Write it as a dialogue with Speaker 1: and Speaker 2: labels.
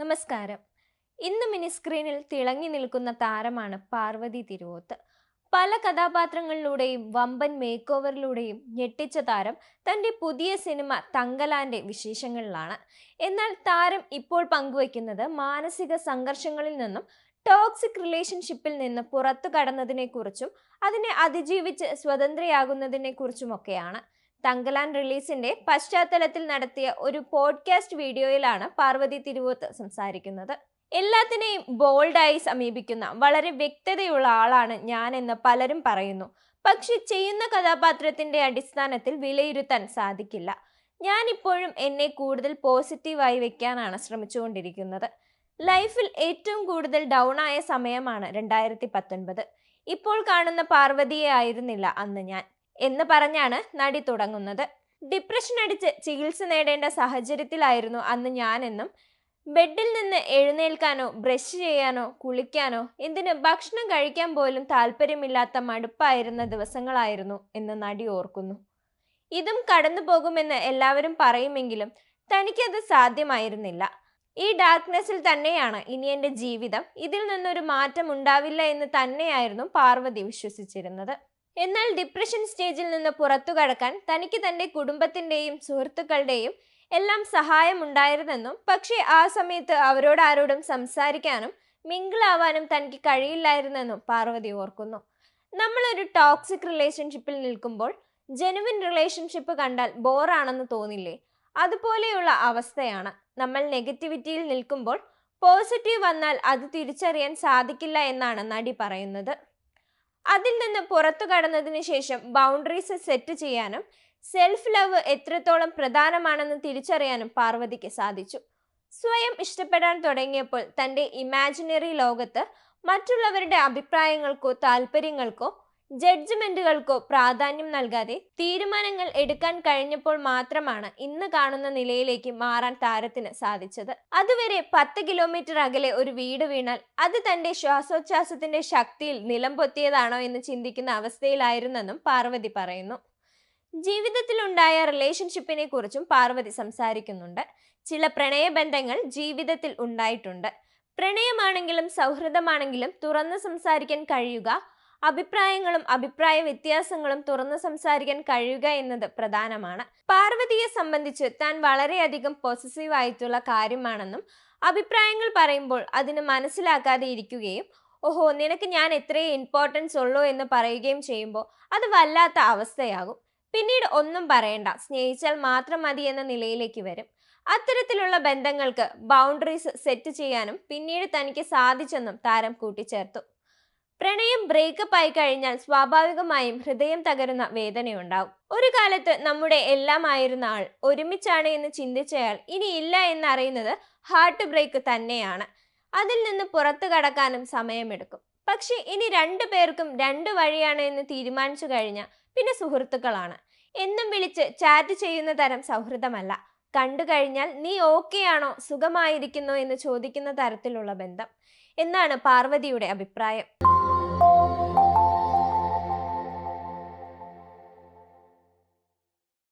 Speaker 1: നമസ്കാരം. ഇന്ന് മിനി സ്ക്രീനിൽ തിളങ്ങി നിൽക്കുന്ന താരമാണ് പാർവതി തിരുവോത്ത്. പല കഥാപാത്രങ്ങളിലൂടെയും വമ്പൻ മേക്ക് ഓവറിലൂടെയും ഞെട്ടിച്ച താരം തന്റെ പുതിയ സിനിമ തങ്കലാന്റെ വിശേഷങ്ങളിലാണ്. എന്നാൽ താരം ഇപ്പോൾ പങ്കുവയ്ക്കുന്നത് മാനസിക സംഘർഷങ്ങളിൽ നിന്നും ടോക്സിക് റിലേഷൻഷിപ്പിൽ നിന്ന് പുറത്തു കടന്നതിനെക്കുറിച്ചും അതിനെ അതിജീവിച്ച് സ്വതന്ത്രയാകുന്നതിനെ കുറിച്ചുമൊക്കെയാണ് തങ്കലാൻ റിലീസിന്റെ പശ്ചാത്തലത്തിൽ നടത്തിയ ഒരു പോഡ്കാസ്റ്റ് വീഡിയോയിലാണ് പാർവതി തിരുവോത്ത് സംസാരിക്കുന്നത്. എല്ലാത്തിനെയും ബോൾഡായി സമീപിക്കുന്ന വളരെ വ്യക്തതയുള്ള ആളാണ് ഞാൻ എന്ന് പലരും പറയുന്നു. പക്ഷെ ചെയ്യുന്ന കഥാപാത്രത്തിന്റെ അടിസ്ഥാനത്തിൽ വിലയിരുത്താൻ സാധിക്കില്ല. ഞാൻ ഇപ്പോഴും എന്നെ കൂടുതൽ പോസിറ്റീവായി വെക്കാനാണ് ശ്രമിച്ചുകൊണ്ടിരിക്കുന്നത്. ലൈഫിൽ ഏറ്റവും കൂടുതൽ ഡൗൺ ആയ സമയമാണ് രണ്ടായിരത്തി പത്തൊൻപത്. ഇപ്പോൾ കാണുന്ന പാർവതിയെ ആയിരുന്നില്ല അന്ന് ഞാൻ. എന്ന് പറഞ്ഞാണ് നടി തുടങ്ങുന്നത്. ഡിപ്രഷൻ അടിച്ച് ചികിത്സ നേടേണ്ട സാഹചര്യത്തിലായിരുന്നു അന്ന് ഞാനെന്നും. ബെഡിൽ നിന്ന് എഴുന്നേൽക്കാനോ ബ്രഷ് ചെയ്യാനോ കുളിക്കാനോ എന്തിന് ഭക്ഷണം കഴിക്കാൻ പോലും താല്പര്യമില്ലാത്ത മടുപ്പായിരുന്ന ദിവസങ്ങളായിരുന്നു എന്ന് നടി ഓർക്കുന്നു. ഇതും കടന്നു പോകുമെന്ന് എല്ലാവരും പറയുമെങ്കിലും തനിക്കത് സാധ്യമായിരുന്നില്ല. ഈ ഡാർക്ക്നെസ്സിൽ തന്നെയാണ് ഇനി എന്റെ ജീവിതം. ഇതിൽ നിന്നൊരു മാറ്റം ഉണ്ടാവില്ല എന്ന് തന്നെയായിരുന്നു പാർവതി വിശ്വസിച്ചിരുന്നത്. എന്നാൽ ഡിപ്രഷൻ സ്റ്റേജിൽ നിന്ന് പുറത്തു കടക്കാൻ തനിക്ക് തന്റെ കുടുംബത്തിന്റെയും സുഹൃത്തുക്കളുടെയും എല്ലാം സഹായമുണ്ടായിരുന്നെന്നും പക്ഷേ ആ സമയത്ത് അവരോടാരോടും സംസാരിക്കാനും മിങ്കിളാവാനും തനിക്ക് കഴിയില്ലായിരുന്നെന്നും പാർവതി ഓർക്കുന്നു. നമ്മളൊരു ടോക്സിക് റിലേഷൻഷിപ്പിൽ നിൽക്കുമ്പോൾ ജെനുവിൻ റിലേഷൻഷിപ്പ് കണ്ടാൽ ബോറാണെന്ന് തോന്നില്ലേ? അതുപോലെയുള്ള അവസ്ഥയാണ്. നമ്മൾ നെഗറ്റിവിറ്റിയിൽ നിൽക്കുമ്പോൾ പോസിറ്റീവ് വന്നാൽ അത് തിരിച്ചറിയാൻ സാധിക്കില്ല എന്നാണ് നടി പറയുന്നത്. അതിൽ നിന്ന് പുറത്തു കടന്നതിന് ശേഷം ബൗണ്ടറീസ് സെറ്റ് ചെയ്യാനും സെൽഫ് ലവ് എത്രത്തോളം പ്രധാനമാണെന്ന് തിരിച്ചറിയാനും പാർവതിക്ക് സാധിച്ചു. സ്വയം ഇഷ്ടപ്പെടാൻ തുടങ്ങിയപ്പോൾ തന്റെ ഇമാജിനറി ലോകത്ത് മറ്റുള്ളവരുടെ അഭിപ്രായങ്ങൾക്കോ താല്പര്യങ്ങൾക്കോ ജഡ്ജ്മെന്റുകൾക്കോ പ്രാധാന്യം നൽകാതെ തീരുമാനങ്ങൾ എടുക്കാൻ കഴിഞ്ഞപ്പോൾ മാത്രമാണ് ഇന്ന് കാണുന്ന നിലയിലേക്ക് മാറാൻ താരത്തിന് സാധിച്ചത്. അതുവരെ പത്ത് കിലോമീറ്റർ അകലെ ഒരു വീട് വീണാൽ അത് തന്റെ ശ്വാസോച്ഛാസത്തിന്റെ ശക്തിയിൽ നിലം പൊത്തിയതാണോ എന്ന് ചിന്തിക്കുന്ന അവസ്ഥയിലായിരുന്നെന്നും പാർവതി പറയുന്നു. ജീവിതത്തിലുണ്ടായ റിലേഷൻഷിപ്പിനെ കുറിച്ചും പാർവതി സംസാരിക്കുന്നുണ്ട്. ചില പ്രണയബന്ധങ്ങൾ ജീവിതത്തിൽ ഉണ്ടായിട്ടുണ്ട്. പ്രണയമാണെങ്കിലും സൗഹൃദമാണെങ്കിലും തുറന്ന് സംസാരിക്കാൻ കഴിയുക അഭിപ്രായങ്ങളും അഭിപ്രായ വ്യത്യാസങ്ങളും തുറന്നു സംസാരിക്കാൻ കഴിയുക എന്നത് പ്രധാനമാണ്. പാർവതിയെ സംബന്ധിച്ച് താൻ വളരെയധികം പോസിറ്റീവ് ആയിട്ടുള്ള കാര്യമാണെന്നും അഭിപ്രായങ്ങൾ പറയുമ്പോൾ അതിന് മനസ്സിലാക്കാതെ ഇരിക്കുകയും ഓഹോ നിനക്ക് ഞാൻ എത്രയും ഇമ്പോർട്ടൻസ് ഉള്ളൂ എന്ന് പറയുകയും ചെയ്യുമ്പോൾ അത് വല്ലാത്ത അവസ്ഥയാകും. പിന്നീട് ഒന്നും പറയണ്ട സ്നേഹിച്ചാൽ മാത്രം മതി എന്ന നിലയിലേക്ക് വരും. അത്തരത്തിലുള്ള ബന്ധങ്ങൾക്ക് ബൗണ്ടറീസ് സെറ്റ് ചെയ്യാനും പിന്നീട് തനിക്ക് സാധിച്ചെന്നും താരം കൂട്ടിച്ചേർത്തു. പ്രണയം ബ്രേക്കപ്പ് ആയി കഴിഞ്ഞാൽ സ്വാഭാവികമായും ഹൃദയം തകരുന്ന വേദനയുണ്ടാവും. ഒരു കാലത്ത് നമ്മുടെ എല്ലാം ആയിരുന്ന ആൾ ഒരുമിച്ചാണ് എന്ന് ചിന്തിച്ചയാൾ ഇനി ഇല്ല എന്നറിയുന്നത് ഹാർട്ട് ബ്രേക്ക് തന്നെയാണ്. അതിൽ നിന്ന് പുറത്തു കടക്കാനും സമയമെടുക്കും. പക്ഷെ ഇനി രണ്ടു പേർക്കും രണ്ട് വഴിയാണ് എന്ന് തീരുമാനിച്ചു കഴിഞ്ഞാൽ പിന്നെ സുഹൃത്തുക്കളാണ്. എന്നും വിളിച്ച് ചാറ്റ് ചെയ്യുന്ന തരം സൗഹൃദമല്ല. കണ്ടു കഴിഞ്ഞാൽ നീ ഓക്കെയാണോ സുഖമായിരിക്കുന്നോ എന്ന് ചോദിക്കുന്ന തരത്തിലുള്ള ബന്ധം. എന്നാണ് പാർവതിയുടെ അഭിപ്രായം. Thank.